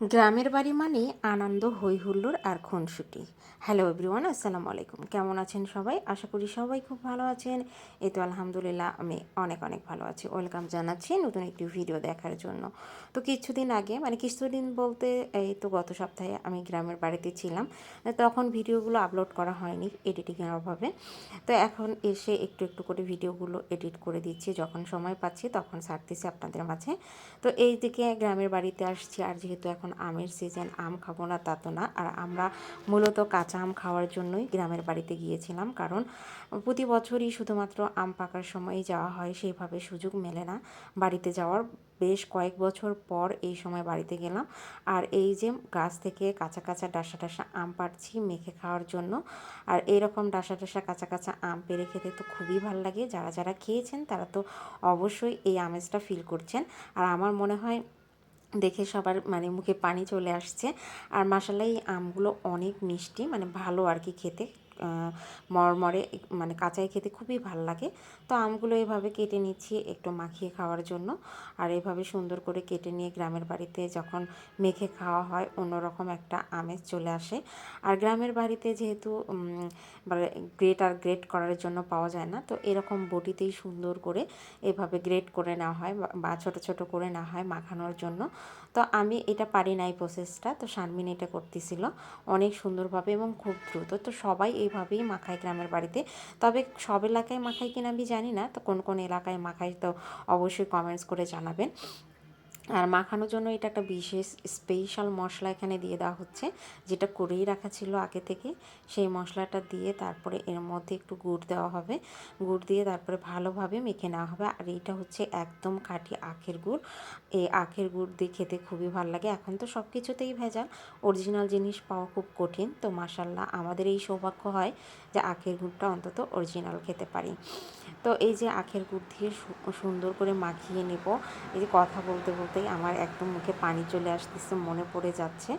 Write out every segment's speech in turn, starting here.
গ্রামের বাড়ি মানে আনন্দ হই হুল্লোড় আর খুনসুটি। হ্যালো এভরিওয়ান আসসালামু আলাইকুম। কেমন আছেন সবাই? আশা করি সবাই খুব ভালো আছেন। এই তো আলহামদুলিল্লাহ, আমি অনেক অনেক ভালো আছি। ওয়েলকাম জানাচ্ছি নতুন একটি ভিডিও দেখার জন্য। তো কিছুদিন আগে মানে কিছুদিন বলতে এই তো গত সপ্তাহে আমি গ্রামের বাড়িতে ছিলাম। তখন ভিডিওগুলো আপলোড করা হয়নি এডিটিংয়ের অভাবে। তো এখন এসে একটু একটু করে ভিডিওগুলো এডিট করে দিচ্ছি। যখন সময় পাচ্ছি, তখন ছাড়তেছি আপনাদের মাঝে। তো এই দিকে গ্রামের বাড়িতে আসছি। আর যেহেতু এখন আমের সিজন আম খাব না তা তো না। আর আমরা মূলত কাঁচা আম খাওয়ার জন্যই গ্রামের বাড়িতে গিয়েছিলাম, কারণ প্রতি বছরই শুধুমাত্র আম পাকার সময়ই যাওয়া হয়, সেইভাবে সুযোগ মেলে না। বাড়িতে যাওয়ার বেশ কয়েক বছর পর এই সময় বাড়িতে গেলাম। আর এই যে গাছ থেকে কাঁচা কাঁচা ডাসা ডাসা আম পাড়ছি মেখে খাওয়ার জন্য, আর এইরকম ডাসা ডাসা কাঁচা কাঁচা আম পেরে খেতে তো খুবই ভালো লাগে। যারা যারা খেয়েছেন তারা তো অবশ্যই এই আমেজটা ফিল করছেন। আর আমার মনে হয় দেখে সবার মানে মুখে পানি চলে আসছে। আর মাসালাই এই আমগুলো অনেক মিষ্টি মানে ভালো আর কি খেতে। মরমরে মানে কাঁচাই খেতে খুবই ভালো লাগে। তো আমগুলো এভাবে কেটে নিচ্ছি একটু মাখিয়ে খাওয়ার জন্য। আর এভাবে সুন্দর করে কেটে নিয়ে গ্রামের বাড়িতে যখন মেখে খাওয়া হয়, অন্যরকম একটা আমেজ চলে আসে। আর গ্রামের বাড়িতে যেহেতু গ্রেট আর গ্রেট করার জন্য পাওয়া যায় না, তো এরকম বটিতেই সুন্দর করে এভাবে গ্রেট করে নেওয়া হয় বা ছোট ছোট করে নেওয়া হয় মাখানোর জন্য। তো আমি এটা পারি না এই প্রসেসটা তো শারমিন এটা করতেছিল। অনেক সুন্দরভাবে এবং খুব দ্রুত। তো সবাই এইভাবেই মাখায় গ্রামের বাড়িতে। তবে সব এলাকায় মাখায় কিনা আমি জানি না। তো কোন কোন এলাকায় মাখাই তো অবশ্যই কমেন্টস করে জানাবেন। আর মাখানোর জন্য এটা একটা বিশেষ স্পেশাল মশলা এখানে দিয়ে দেওয়া হচ্ছে, যেটা করেই রাখা ছিল আগে থেকে। সেই মশলাটা দিয়ে তারপরে এর মধ্যে একটু গুড় দেওয়া হবে। গুড় দিয়ে তারপরে ভালোভাবে মেখে নেওয়া হবে। আর এইটা হচ্ছে একদম খাঁটি আখের গুড়। এই আখের গুড় দিয়ে খেতে খুবই ভালো লাগে। এখন তো সব কিছুতেই ভেজাল। অরিজিনাল জিনিস পাওয়া খুব কঠিন। তো মাসাল্লাহ আমাদের এই সৌভাগ্য হয় যে আখের গুড়টা অন্তত অরিজিনাল খেতে পারি। তো এই যে আখের গুড় দিয়ে সুন্দর করে মাখিয়ে নেব। এই যে কথা বলতে বলতেই আমার একদম মুখে পানি চলে আসতেছে মনে পড়ে যাচ্ছে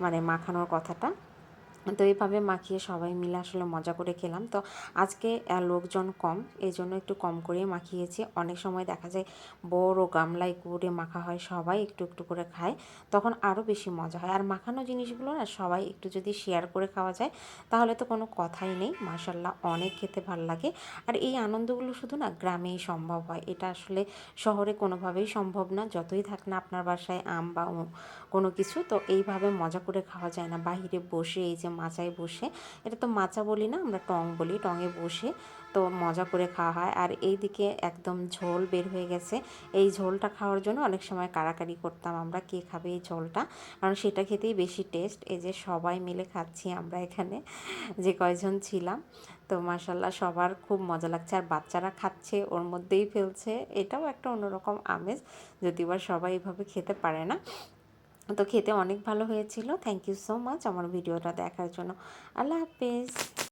মানে মাখানোর কথাটা। তো এইভাবে মাখিয়ে সবাই মিলে আসলে মজা করে খেলাম। তো আজকে লোকজন কম এই জন্য একটু কম করে মাখিয়েছি। অনেক সময় দেখা যায় বড় গামলায় করে মাখা হয়, সবাই একটু একটু করে খায়, তখন আরও বেশি মজা হয়। আর মাখানো জিনিসগুলো না, সবাই একটু যদি শেয়ার করে খাওয়া যায়, তাহলে তো কোনো কথাই নেই। মাসাল্লাহ অনেক খেতে ভালো লাগে। আর এই আনন্দগুলো শুধু না, গ্রামেই সম্ভব হয়। এটা আসলে শহরে কোনোভাবেই সম্ভব না। যতই থাক না আপনার বাসায় আম বা কোনো কিছু, তো এইভাবে মজা করে খাওয়া যায় না। বাহিরে বসে এই যে মাচায় বসে, এটা তো মাচা বলি না, আমরা টং বলি, টঙে বসে তো মজা করে খাওয়া হয়। আর এই দিকে একদম ঝোল বের হয়ে গেছে। এই ঝোলটা খাওয়ার জন্য অনেক সময় কারাকারি করতাম আমরা, কে খাবে এই ঝোলটা? কারণ সেটা খেতেই বেশি টেস্ট এই যে সবাই মিলে খাচ্ছি আমরা এখানে, যে কয়জন ছিলাম। তো মাসাল্লাহ সবার খুব মজা লাগছে। আর বাচ্চারা খাচ্ছে, ওর মধ্যেই ফেলছে। এটাও একটা অন্যরকম আমেজ। যদি বা সবাই এভাবে খেতে পারে না। তো খেতে অনেক ভালো হয়েছিল। থ্যাংক ইউ সো মাচ আমার ভিডিওটা দেখার জন্য। আল্লাহ হাফেজ।